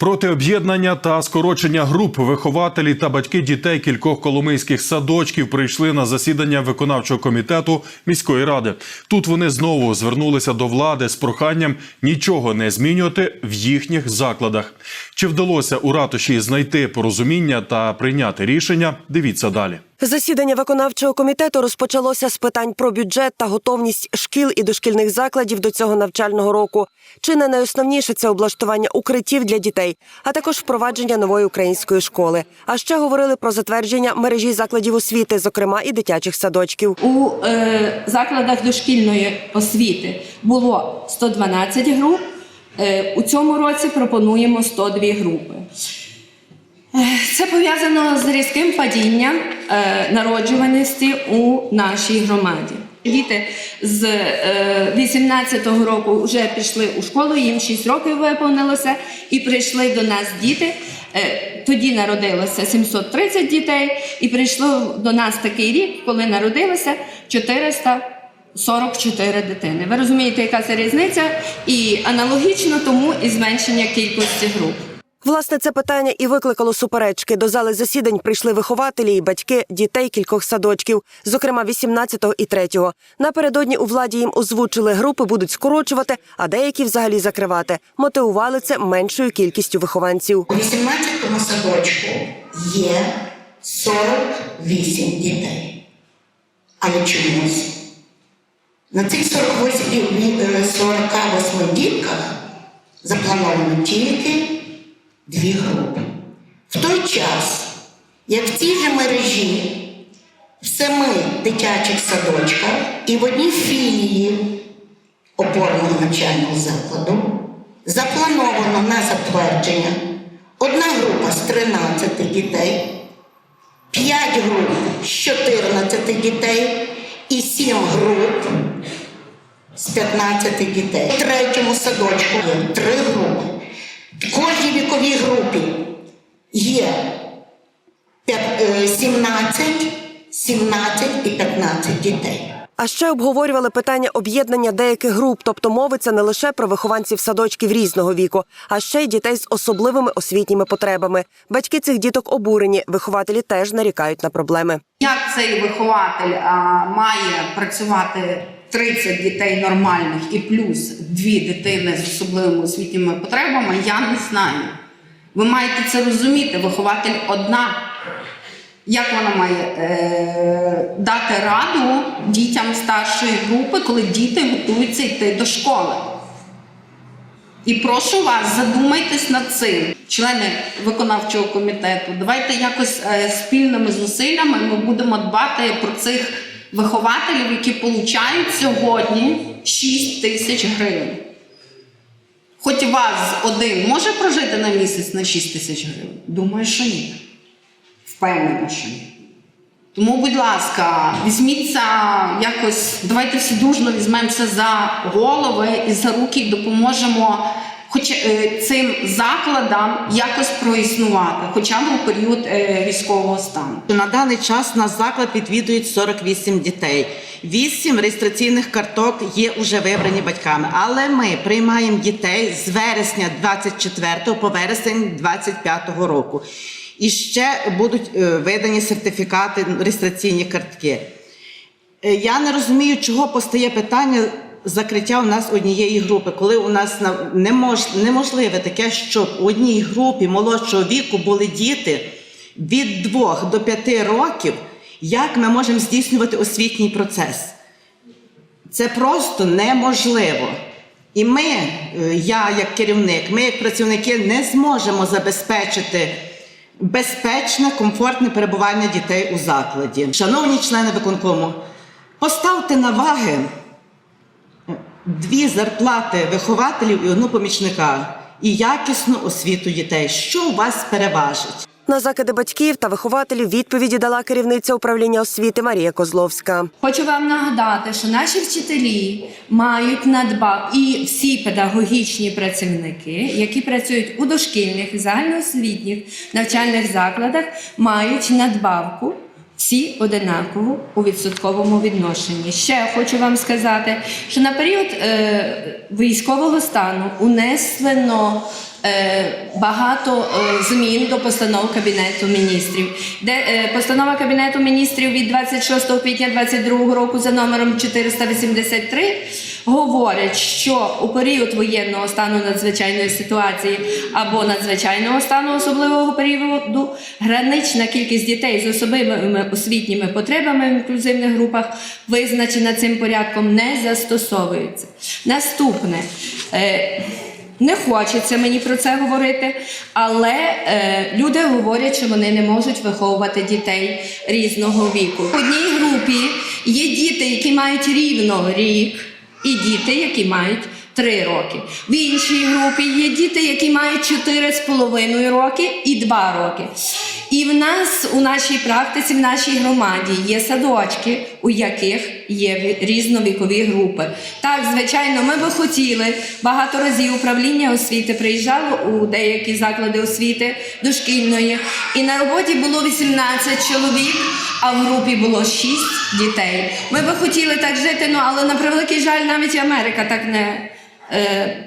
Проти об'єднання та скорочення груп вихователі та батьки дітей кількох коломийських садочків прийшли на засідання виконавчого комітету міської ради. Тут вони знову звернулися до влади з проханням нічого не змінювати в їхніх закладах. Чи вдалося у ратуші знайти порозуміння та прийняти рішення? Дивіться далі. Засідання виконавчого комітету розпочалося з питань про бюджет та готовність шкіл і дошкільних закладів до цього навчального року. Чи не найосновніше це облаштування укриттів для дітей, а також впровадження нової української школи. А ще говорили про затвердження мережі закладів освіти, зокрема і дитячих садочків. У е, закладах дошкільної освіти було 112 груп. Е, у цьому році пропонуємо 102 групи. Е, Це пов'язано з різким падінням е, народжуваності у нашій громаді. Діти з е, 18-го року вже пішли у школу, їм 6 років виповнилося, і прийшли до нас діти. Е, тоді народилося 730 дітей, і прийшло до нас такий рік, коли народилося 444 дитини. Ви розумієте, яка це різниця? І аналогічно тому і зменшення кількості груп. Власне, це питання і викликало суперечки. До зали засідань прийшли вихователі і батьки дітей кількох садочків, зокрема 18-го і 3-го. Напередодні у владі їм озвучили групи будуть скорочувати, а деякі взагалі закривати. Мотивували це меншою кількістю вихованців. У 18-му садочку є 48 дітей. Але чомусь на цих 48, е, 48 дітках заплановано тільки дві групи. В той час, як в цій же мережі в семи дитячих садочках і в одній філії опорного навчального закладу заплановано на затвердження одна група з 13 дітей, 5 груп з 14 дітей і 7 груп з 15 дітей. У третьому садочку є 3 групи. Віковій групі є п'ят- е, 17, 17 і 15 дітей. А ще обговорювали питання об'єднання деяких груп, тобто мовиться не лише про вихованців садочків різного віку, а ще й дітей з особливими освітніми потребами. Батьки цих діток обурені, вихователі теж нарікають на проблеми. Як цей вихователь а, має працювати 30 дітей нормальних і плюс дві дитини з особливими освітніми потребами, я не знаю. Ви маєте це розуміти. Вихователь одна. Як вона має е, дати раду дітям старшої групи, коли діти готуються йти до школи? І прошу вас, задумайтесь над цим, члени виконавчого комітету. Давайте якось е, спільними зусиллями ми будемо дбати про цих вихователів, які получають сьогодні 6 тисяч гривень. Хоч вас один може прожити на місяць на 6 тисяч гривень? Думаю, що ні. Впевнена, що ні. Тому, будь ласка, візьміться якось, давайте всі дружно візьмемося за голови і за руки і допоможемо хоч е, цим закладам якось проіснувати, хоча б у період е, військового стану. На даний час наш заклад відвідують 48 дітей. Вісім реєстраційних карток є уже вибрані батьками, але ми приймаємо дітей з вересня 24 по вересень 25 року. І ще будуть е, видані сертифікати, реєстраційні картки. Я не розумію, чого постає питання закриття у нас однієї групи, коли у нас не мож, неможливе таке, щоб у одній групі молодшого віку були діти від 2 до 5 років, як ми можемо здійснювати освітній процес? Це просто неможливо. І ми, е, я як керівник, ми як працівники не зможемо забезпечити безпечне, комфортне перебування дітей у закладі. Шановні члени виконкому, поставте на ваги дві зарплати вихователів і одну помічника і якісну освіту дітей. Що у вас переважить? На закиди батьків та вихователів відповіді дала керівниця управління освіти Марія Козловська. Хочу вам нагадати, що наші вчителі мають надбав і всі педагогічні працівники, які працюють у дошкільних і загальноосвітніх навчальних закладах, мають надбавку всі одинаково у відсотковому відношенні. Ще хочу вам сказати, що на період е, військового стану унесено е, багато е, змін до постанов Кабінету міністрів. Де е, постанова Кабінету міністрів від 26 квітня 2022 року за номером 483 говорить, що у період воєнного стану надзвичайної ситуації або надзвичайного стану особливого періоду гранична кількість дітей з особливими освітніми потребами в інклюзивних групах визначена цим порядком не застосовується. Наступне. Е, не хочеться мені про це говорити, але е, люди говорять, що вони не можуть виховувати дітей різного віку. В одній групі є діти, які мають рівно рік, і діти, які мають 3 роки. В іншій групі є діти, які мають 4,5 роки і 2 роки. І в нас у нашій практиці, в нашій громаді є садочки, у яких є ві- різновікові групи. Так, звичайно, ми би хотіли багато разів управління освіти приїжджало у деякі заклади освіти дошкільної, і на роботі було 18 чоловік, а в групі було 6 дітей. Ми би хотіли так жити, ну але на превеликий жаль, навіть Америка так не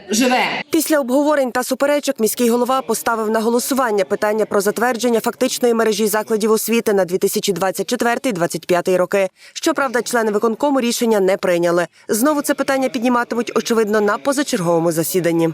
живе. Після обговорень та суперечок міський голова поставив на голосування питання про затвердження фактичної мережі закладів освіти на 2024-2025 роки. Щоправда, члени виконкому рішення не прийняли. Знову це питання підніматимуть очевидно на позачерговому засіданні.